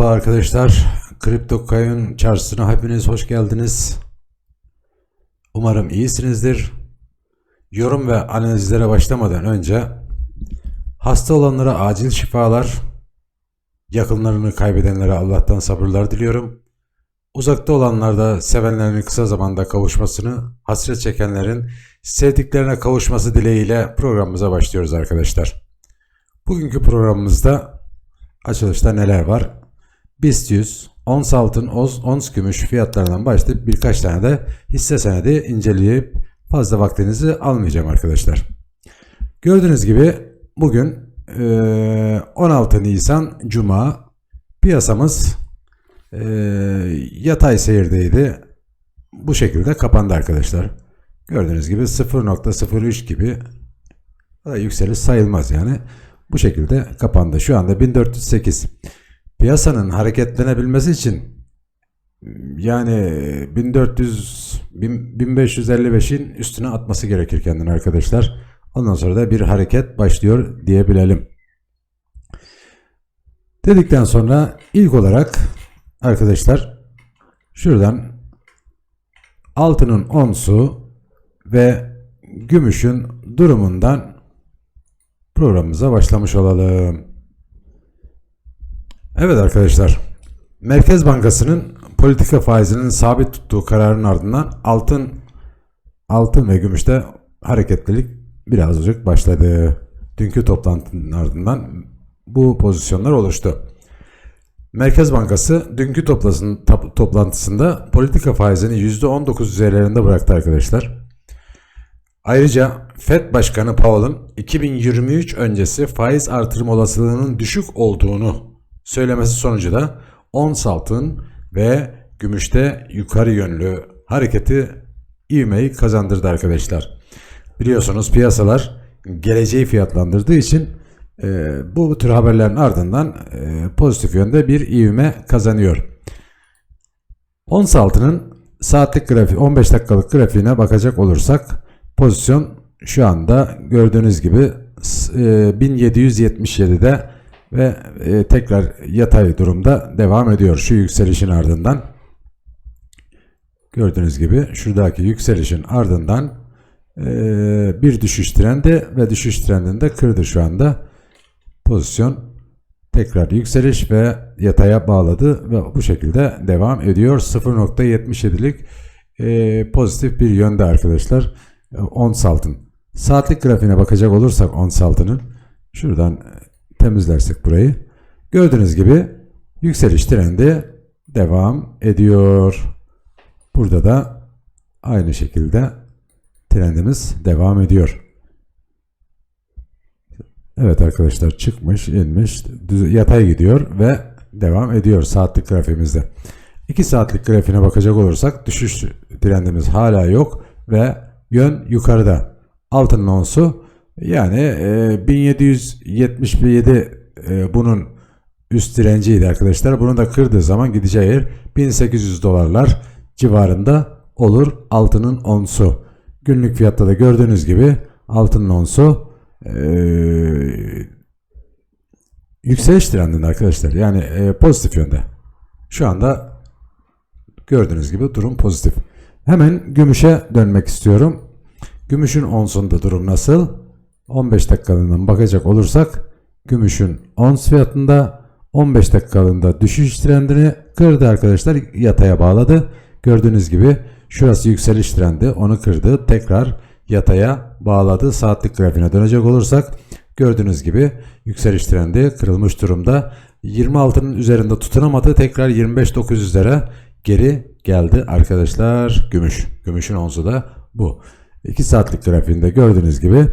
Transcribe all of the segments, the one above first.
Merhaba arkadaşlar. Kripto Coin çarşısına hepiniz hoş geldiniz. Umarım iyisinizdir. Yorum ve analizlere başlamadan önce hasta olanlara acil şifalar, yakınlarını kaybedenlere Allah'tan sabırlar diliyorum. Uzakta olanlar da sevenlerinin kısa zamanda kavuşmasını, hasret çekenlerin sevdiklerine kavuşması dileğiyle programımıza başlıyoruz arkadaşlar. Bugünkü programımızda açılışta neler var? BIST 100, ons altın, ons, ons gümüş fiyatlarından başlayıp birkaç tane de hisse senedi inceleyip fazla vaktinizi almayacağım arkadaşlar. Gördüğünüz gibi bugün eee, 16 Nisan Cuma piyasamız yatay seyirdeydi. Bu şekilde kapandı arkadaşlar. Gördüğünüz gibi 0.03 gibi yükseliş sayılmaz yani. Bu şekilde kapandı. Şu anda 1408. Piyasanın hareketlenebilmesi için yani 1400 bin- 1555'in üstüne atması gerekir kendini arkadaşlar. Ondan sonra da bir hareket başlıyor diyebilelim. Dedikten sonra ilk olarak arkadaşlar şuradan altının onsu ve gümüşün durumundan programımıza başlamış olalım. Evet arkadaşlar, Merkez Bankası'nın politika faizinin sabit tuttuğu kararın ardından altın altın ve gümüşte hareketlilik birazcık başladı. Dünkü toplantının ardından bu pozisyonlar oluştu. Merkez Bankası dünkü toplantısında politika faizini %19 üzerlerinde bıraktı arkadaşlar. Ayrıca Fed Başkanı Powell'ın 2023 öncesi faiz artırım olasılığının düşük olduğunu söylemesi sonucu da ons altın ve gümüşte yukarı yönlü hareketi ivmeyi kazandırdı arkadaşlar. Biliyorsunuz piyasalar geleceği fiyatlandırdığı için e, bu tür haberlerin ardından e, pozitif yönde bir ivme kazanıyor. Ons altının saatlik grafik 15 dakikalık grafiğine bakacak olursak pozisyon şu anda gördüğünüz gibi e, 1777'de ve e, tekrar yatay durumda devam ediyor şu yükselişin ardından. Gördüğünüz gibi şuradaki yükselişin ardından e, bir düşüş trendi ve düşüş trendini de kırdı şu anda. Pozisyon tekrar yükseliş ve yataya bağladı ve bu şekilde devam ediyor. 0.77'lik e, pozitif bir yönde arkadaşlar. E, Ons altın. Saatlik grafiğine bakacak olursak ons altının şuradan temizlersek burayı. Gördüğünüz gibi yükseliş trendi devam ediyor. Burada da aynı şekilde trendimiz devam ediyor. Evet arkadaşlar çıkmış, inmiş, düz, yatay gidiyor ve devam ediyor saatlik grafiğimizde. 2 saatlik grafiğine bakacak olursak düşüş trendimiz hala yok ve yön yukarıda. Altın onsu yani e, 1777 e, bunun üst direnciydi arkadaşlar. Bunu da kırdığı zaman gideceği yer 1800 dolarlar civarında olur altının onsu. Günlük fiyatta da gördüğünüz gibi altının onsu eee, yükseliş trendinde arkadaşlar. Yani e, pozitif yönde. Şu anda gördüğünüz gibi durum pozitif. Hemen gümüşe dönmek istiyorum. Gümüşün onsunda durum nasıl? 15 dakikalığından bakacak olursak gümüşün ons fiyatında 15 dakikalığında düşüş trendini kırdı arkadaşlar. Yataya bağladı. Gördüğünüz gibi şurası yükseliş trendi onu kırdı. Tekrar yataya bağladı. Saatlik grafiğine dönecek olursak gördüğünüz gibi yükseliş trendi kırılmış durumda. 26'nın üzerinde tutunamadı. Tekrar 25.900'lere geri geldi arkadaşlar. Gümüş. Gümüşün onzu da bu. 2 saatlik grafiğinde gördüğünüz gibi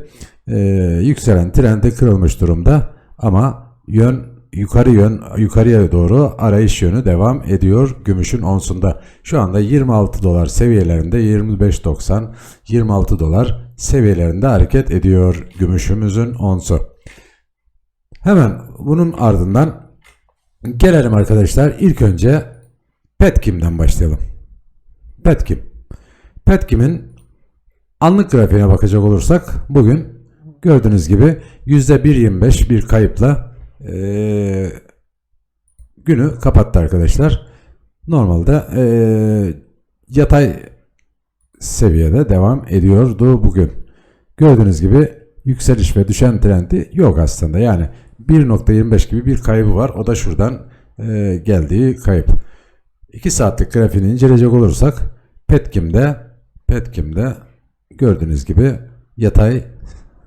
e, yükselen trendi kırılmış durumda ama yön yukarı yön yukarıya doğru arayış yönü devam ediyor gümüşün onsunda. Şu anda 26 dolar seviyelerinde 25.90 26 dolar seviyelerinde hareket ediyor gümüşümüzün onsu. Hemen bunun ardından gelelim arkadaşlar ilk önce Petkim'den başlayalım. Petkim. Petkim'in Anlık grafiğine bakacak olursak bugün gördüğünüz gibi %1.25 bir kayıpla eee, günü kapattı arkadaşlar. Normalde eee, yatay seviyede devam ediyordu bugün. Gördüğünüz gibi yükseliş ve düşen trendi yok aslında. Yani 1.25 gibi bir kaybı var. O da şuradan eee, geldiği kayıp. 2 saatlik grafiğini inceleyecek olursak Petkim'de Petkim'de gördüğünüz gibi yatay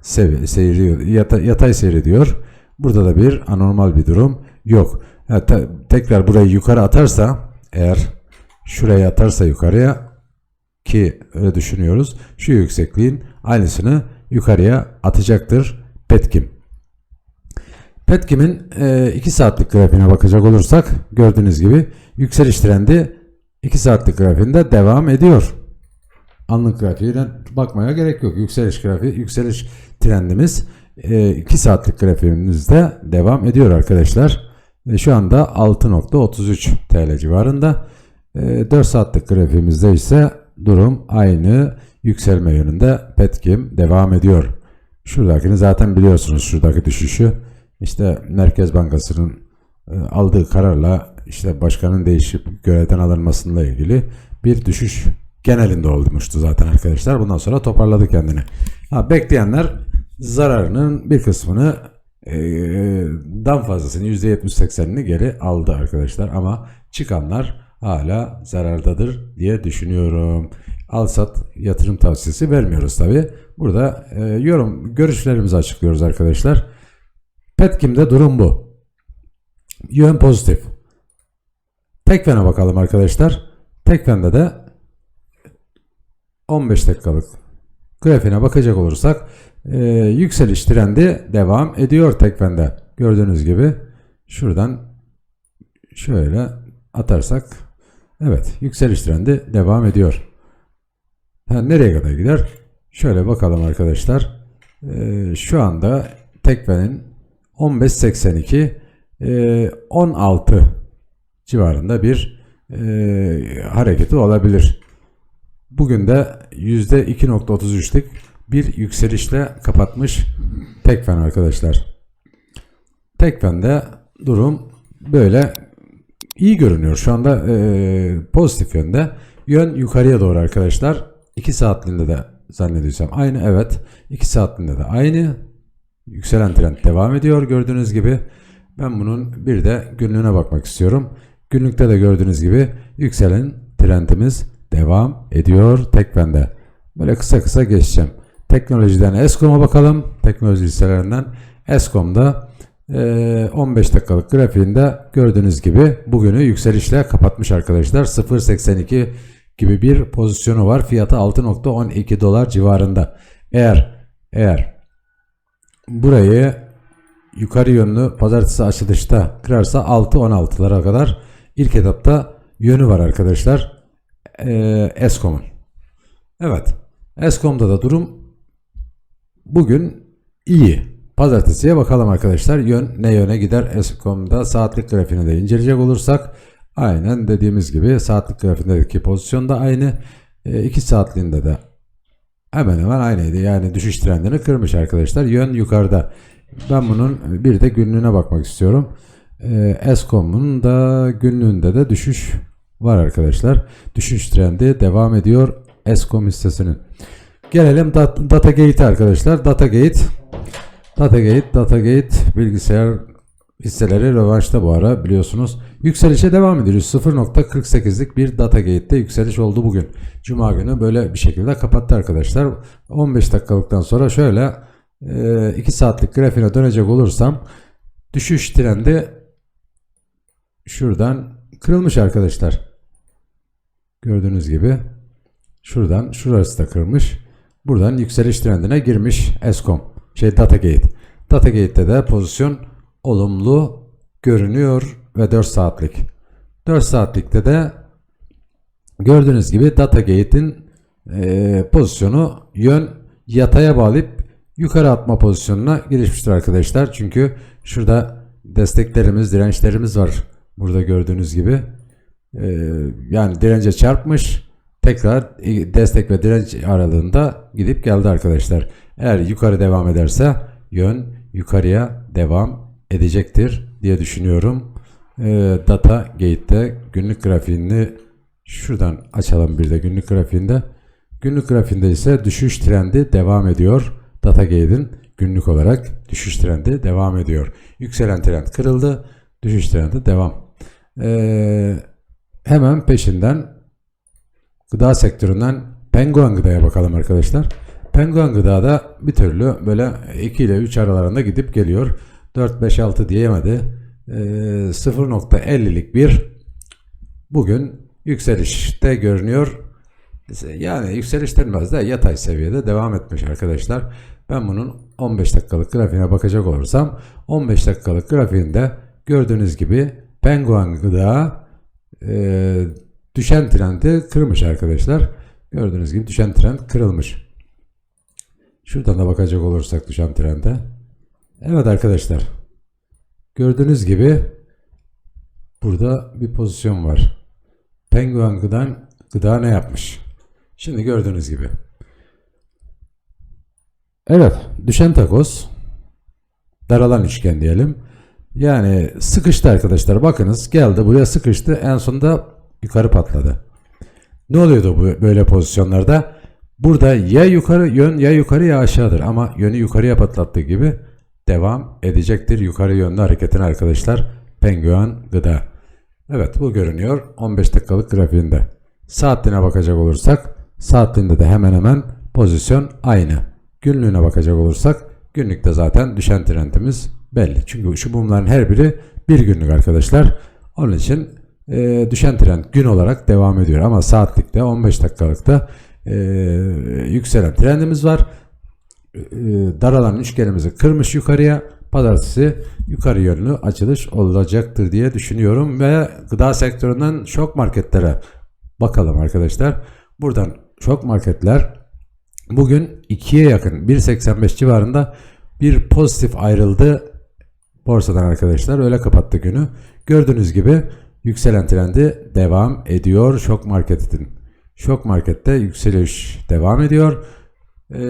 sev- seyrediyor, yata- yatay seyrediyor. Burada da bir anormal bir durum yok. Ha, te- tekrar burayı yukarı atarsa eğer şuraya atarsa yukarıya ki öyle düşünüyoruz. Şu yüksekliğin aynısını yukarıya atacaktır Petkim. Petkim'in 2 saatlik grafiğine bakacak olursak gördüğünüz gibi yükseliş trendi 2 saatlik grafiğinde devam ediyor. Anlık grafiğine bakmaya gerek yok. Yükseliş grafiği, yükseliş trendimiz 2 saatlik grafiğimizde devam ediyor arkadaşlar. E, Şu anda 6.33 TL civarında. 4 saatlik grafiğimizde ise durum aynı yükselme yönünde Petkim devam ediyor. Şuradakini zaten biliyorsunuz şuradaki düşüşü. İşte Merkez Bankası'nın e, aldığı kararla işte başkanın değişip görevden alınmasıyla ilgili bir düşüş genelinde olmuştu zaten arkadaşlar. Bundan sonra toparladı kendini. Ha, bekleyenler zararının bir kısmını e, dan fazlasını %70-80'ini geri aldı arkadaşlar. Ama çıkanlar hala zarardadır diye düşünüyorum. Al sat yatırım tavsiyesi vermiyoruz tabi. Burada e, yorum görüşlerimizi açıklıyoruz arkadaşlar. Petkim'de durum bu. Yön pozitif. Tekfen'e bakalım arkadaşlar. Tekfen'de de 15 dakikalık grafiğine bakacak olursak e, yükseliş trendi devam ediyor Tekfen'de. Gördüğünüz gibi şuradan şöyle atarsak evet yükseliş trendi devam ediyor. Ha, nereye kadar gider? Şöyle bakalım arkadaşlar. E, şu anda Tekfen'in 15.82 e, 16 civarında bir e, hareketi olabilir. Bugün de %2.33'lük bir yükselişle kapatmış Tekfen arkadaşlar. Tekfen'de durum böyle iyi görünüyor. Şu anda e, pozitif yönde. Yön yukarıya doğru arkadaşlar. 2 saatliğinde de zannediyorsam aynı. Evet. 2 saatliğinde de aynı. Yükselen trend devam ediyor gördüğünüz gibi. Ben bunun bir de günlüğüne bakmak istiyorum. Günlükte de gördüğünüz gibi yükselen trendimiz devam ediyor Tekfen'de. Böyle kısa kısa geçeceğim. Teknolojiden Eskom'a bakalım. Teknoloji hisselerinden Eskom'da eee, 15 dakikalık grafiğinde gördüğünüz gibi bugünü yükselişle kapatmış arkadaşlar. 0.82 gibi bir pozisyonu var. Fiyatı 6.12 dolar civarında. Eğer eğer burayı yukarı yönlü pazartesi açılışta kırarsa 6-16'lara kadar ilk etapta yönü var arkadaşlar. Ee, Eskom'un. Evet. Eskom'da da durum bugün iyi. Pazartesiye bakalım arkadaşlar. Yön ne yöne gider? Eskom'da saatlik grafiğini de inceleyecek olursak aynen dediğimiz gibi saatlik grafiğindeki pozisyon da aynı. 2 saatliğinde de hemen hemen aynıydı. Yani düşüş trendini kırmış arkadaşlar. Yön yukarıda. Ben bunun bir de günlüğüne bakmak istiyorum. Ee, Eskom'un da günlüğünde de düşüş var arkadaşlar. Düşüş trendi devam ediyor Eskom hissesinin. Gelelim Dat- Datagate arkadaşlar. Datagate Datagate, Datagate bilgisayar hisseleri rövanşta bu ara biliyorsunuz. Yükselişe devam ediyoruz. 0.48'lik bir Datagate'de yükseliş oldu bugün. Cuma günü böyle bir şekilde kapattı arkadaşlar. 15 dakikalıktan sonra şöyle 2 saatlik grafiğine dönecek olursam düşüş trendi şuradan kırılmış arkadaşlar. Gördüğünüz gibi şuradan şurası da kırılmış. Buradan yükseliş trendine girmiş Eskom. Şey Datagate. Datagate'de de pozisyon olumlu görünüyor ve 4 saatlik. 4 saatlikte de gördüğünüz gibi Datagate'in e, pozisyonu yön yataya bağlayıp yukarı atma pozisyonuna gelişmiştir arkadaşlar. Çünkü şurada desteklerimiz, dirençlerimiz var. Burada gördüğünüz gibi. E, yani dirence çarpmış. Tekrar destek ve direnç aralığında gidip geldi arkadaşlar. Eğer yukarı devam ederse yön yukarıya devam edecektir diye düşünüyorum. e, Data Gate'de günlük grafiğini şuradan açalım bir de günlük grafiğinde. Günlük grafiğinde ise düşüş trendi devam ediyor. Data Gate'in günlük olarak düşüş trendi devam ediyor. Yükselen trend kırıldı. Düşüş trendi devam. E, hemen peşinden gıda sektöründen Penguin Gıda'ya bakalım arkadaşlar. Penguin Gıda da bir türlü böyle 2 ile 3 aralarında gidip geliyor. 4, 5, 6 diyemedi. Ee, 0.50'lik bir bugün yükselişte görünüyor. Yani yükseliş denmez de yatay seviyede devam etmiş arkadaşlar. Ben bunun 15 dakikalık grafiğine bakacak olursam 15 dakikalık grafiğinde gördüğünüz gibi Penguin Gıda e, düşen trendi kırmış arkadaşlar. Gördüğünüz gibi düşen trend kırılmış. Şuradan da bakacak olursak düşen trende. Evet arkadaşlar. Gördüğünüz gibi burada bir pozisyon var. Penguin gıdan gıda ne yapmış? Şimdi gördüğünüz gibi. Evet, düşen takoz daralan üçgen diyelim. Yani sıkıştı arkadaşlar. Bakınız geldi buraya sıkıştı. En sonunda yukarı patladı. Ne oluyordu bu böyle pozisyonlarda? Burada ya yukarı yön ya yukarı ya aşağıdır ama yönü yukarıya patlattığı gibi devam edecektir yukarı yönlü hareketin arkadaşlar. Penguen gıda. Evet bu görünüyor 15 dakikalık grafiğinde. Saatliğine bakacak olursak saatliğinde de hemen hemen pozisyon aynı. Günlüğüne bakacak olursak günlükte zaten düşen trendimiz belli. Çünkü şu mumların her biri bir günlük arkadaşlar. Onun için e, düşen trend gün olarak devam ediyor. Ama saatlikte 15 dakikalıkta e, yükselen trendimiz var. E, daralan üçgenimizi kırmış yukarıya. Pazartesi yukarı yönlü açılış olacaktır diye düşünüyorum ve gıda sektöründen şok marketlere bakalım arkadaşlar. Buradan şok marketler bugün 2'ye yakın 1.85 civarında bir pozitif ayrıldı borsadan arkadaşlar. Öyle kapattı günü. Gördüğünüz gibi yükselen trendi devam ediyor şok marketin. Şok markette yükseliş devam ediyor. Ee,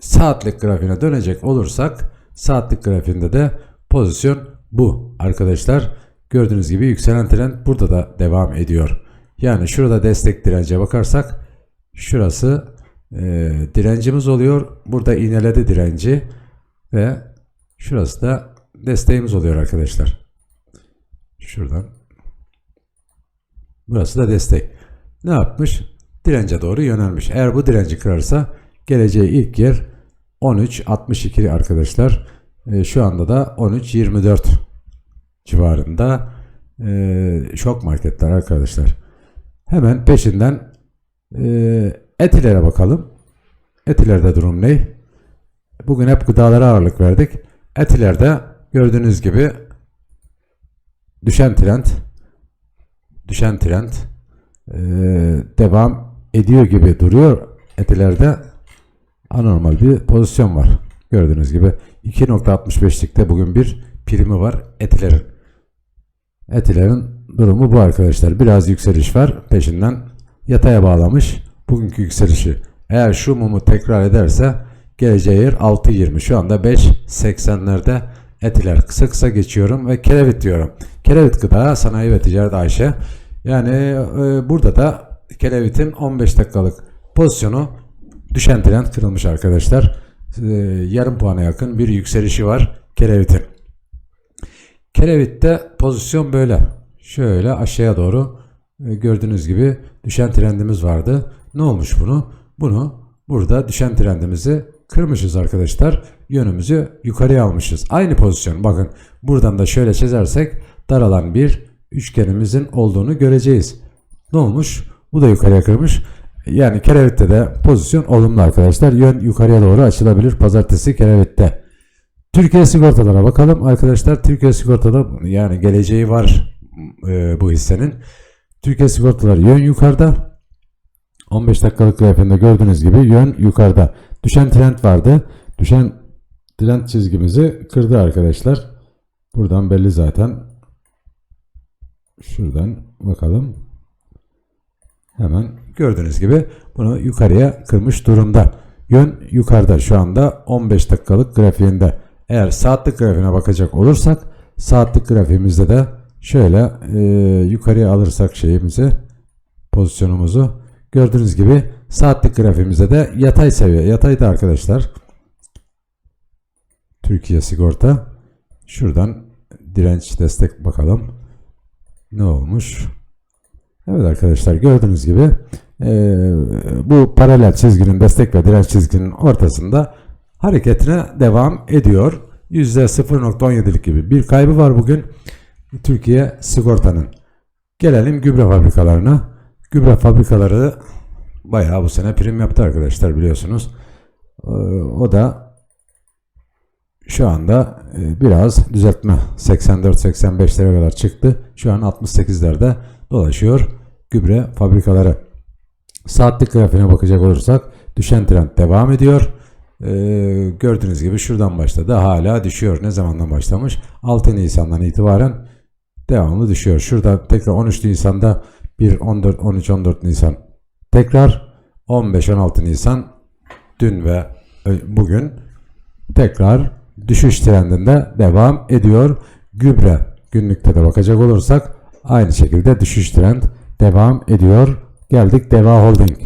saatlik grafiğine dönecek olursak saatlik grafiğinde de pozisyon bu arkadaşlar. Gördüğünüz gibi yükselen trend burada da devam ediyor. Yani şurada destek dirence bakarsak şurası e, direncimiz oluyor. Burada iğneledi direnci ve şurası da desteğimiz oluyor arkadaşlar. Şuradan. Burası da destek. Ne yapmış? Dirence doğru yönelmiş. Eğer bu direnci kırarsa geleceği ilk yer 13.62 arkadaşlar. E, şu anda da 13.24 civarında e, şok marketler arkadaşlar. Hemen peşinden e, etilere bakalım. Etilerde durum ne? Bugün hep gıdalara ağırlık verdik. Etilerde gördüğünüz gibi düşen trend düşen trend e, devam ediyor gibi duruyor. Etilerde anormal bir pozisyon var. Gördüğünüz gibi 2.65'likte bugün bir primi var etilerin. Etilerin durumu bu arkadaşlar. Biraz yükseliş var. Peşinden yataya bağlamış. Bugünkü yükselişi. Eğer şu mumu tekrar ederse yer 6.20. Şu anda 5.80'lerde etiler. Kısa kısa geçiyorum ve kerevit diyorum. Kerevit gıda, sanayi ve ticaret Ayşe. Yani e, burada da kerevitin 15 dakikalık pozisyonu düşen trend kırılmış arkadaşlar. E, yarım puana yakın bir yükselişi var kerevitin. Kerevitte pozisyon böyle. Şöyle aşağıya doğru e, gördüğünüz gibi düşen trendimiz vardı. Ne olmuş bunu? Bunu burada düşen trendimizi kırmışız arkadaşlar. Yönümüzü yukarıya almışız. Aynı pozisyon. Bakın buradan da şöyle çizersek daralan bir üçgenimizin olduğunu göreceğiz. Ne olmuş? Bu da yukarıya kırmış. Yani kerevitte de pozisyon olumlu arkadaşlar. Yön yukarıya doğru açılabilir pazartesi kerevitte. Türkiye sigortalara bakalım arkadaşlar. Türkiye sigortada yani geleceği var e, bu hissenin. Türkiye sigortaları yön yukarıda. 15 dakikalık grafiğinde gördüğünüz gibi yön yukarıda. Düşen trend vardı. Düşen trend çizgimizi kırdı arkadaşlar. Buradan belli zaten. Şuradan bakalım. Hemen gördüğünüz gibi bunu yukarıya kırmış durumda. Yön yukarıda şu anda 15 dakikalık grafiğinde. Eğer saatlik grafiğine bakacak olursak Saatlik grafiğimizde de şöyle e, yukarıya alırsak şeyimizi pozisyonumuzu gördüğünüz gibi saatlik grafiğimizde de yatay seviye. Yatayda arkadaşlar Türkiye sigorta şuradan direnç destek bakalım. Ne olmuş? Evet arkadaşlar gördüğünüz gibi eee, bu paralel çizginin destek ve direnç çizginin ortasında hareketine devam ediyor. %0.17'lik gibi bir kaybı var bugün Türkiye sigortanın. Gelelim gübre fabrikalarına. Gübre fabrikaları bayağı bu sene prim yaptı arkadaşlar biliyorsunuz. Eee, o da şu anda e, biraz düzeltme 84-85'lere kadar çıktı. Şu an 68'lerde dolaşıyor gübre fabrikaları. Saatlik grafiğine bakacak olursak düşen trend devam ediyor. E, gördüğünüz gibi şuradan başladı. Hala düşüyor. Ne zamandan başlamış? 6 Nisan'dan itibaren devamlı düşüyor. Şurada tekrar 13 Nisan'da bir 14 13 14 Nisan tekrar 15 16 Nisan dün ve e, bugün tekrar düşüş trendinde devam ediyor. Gübre günlükte de bakacak olursak aynı şekilde düşüş trend devam ediyor. Geldik Deva Holding.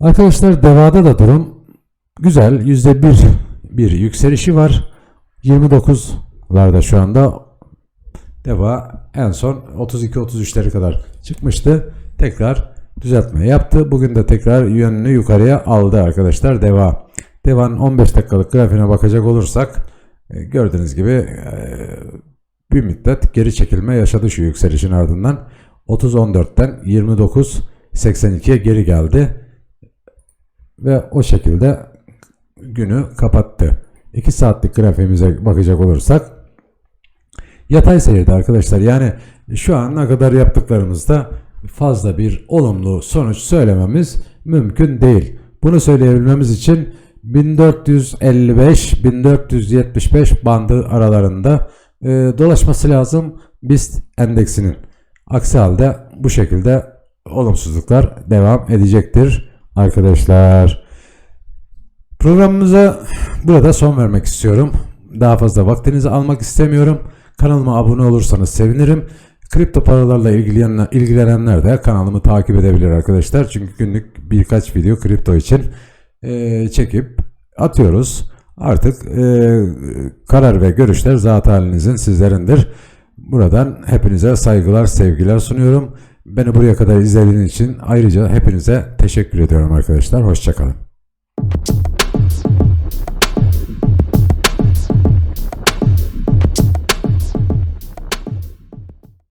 Arkadaşlar Deva'da da durum güzel. %1 bir yükselişi var. 29'larda şu anda Deva en son 32-33'leri kadar çıkmıştı. Tekrar düzeltme yaptı. Bugün de tekrar yönünü yukarıya aldı arkadaşlar Deva. Deva'nın 15 dakikalık grafiğine bakacak olursak e, gördüğünüz gibi e, bir müddet geri çekilme yaşadı şu yükselişin ardından. 30.14'ten 29.82'ye geri geldi ve o şekilde günü kapattı. 2 saatlik grafiğimize bakacak olursak yatay seyirde arkadaşlar. Yani şu ana kadar yaptıklarımızda fazla bir olumlu sonuç söylememiz mümkün değil. Bunu söyleyebilmemiz için 1455-1475 bandı aralarında e, dolaşması lazım BIST endeksinin. Aksi halde bu şekilde olumsuzluklar devam edecektir arkadaşlar. Programımıza burada son vermek istiyorum. Daha fazla vaktinizi almak istemiyorum. Kanalıma abone olursanız sevinirim. Kripto paralarla ilgilenen, ilgilenenler de kanalımı takip edebilir arkadaşlar. Çünkü günlük birkaç video kripto için e, çekip atıyoruz. Artık e, karar ve görüşler zat halinizin sizlerindir. Buradan hepinize saygılar, sevgiler sunuyorum. Beni buraya kadar izlediğiniz için ayrıca hepinize teşekkür ediyorum arkadaşlar. Hoşçakalın.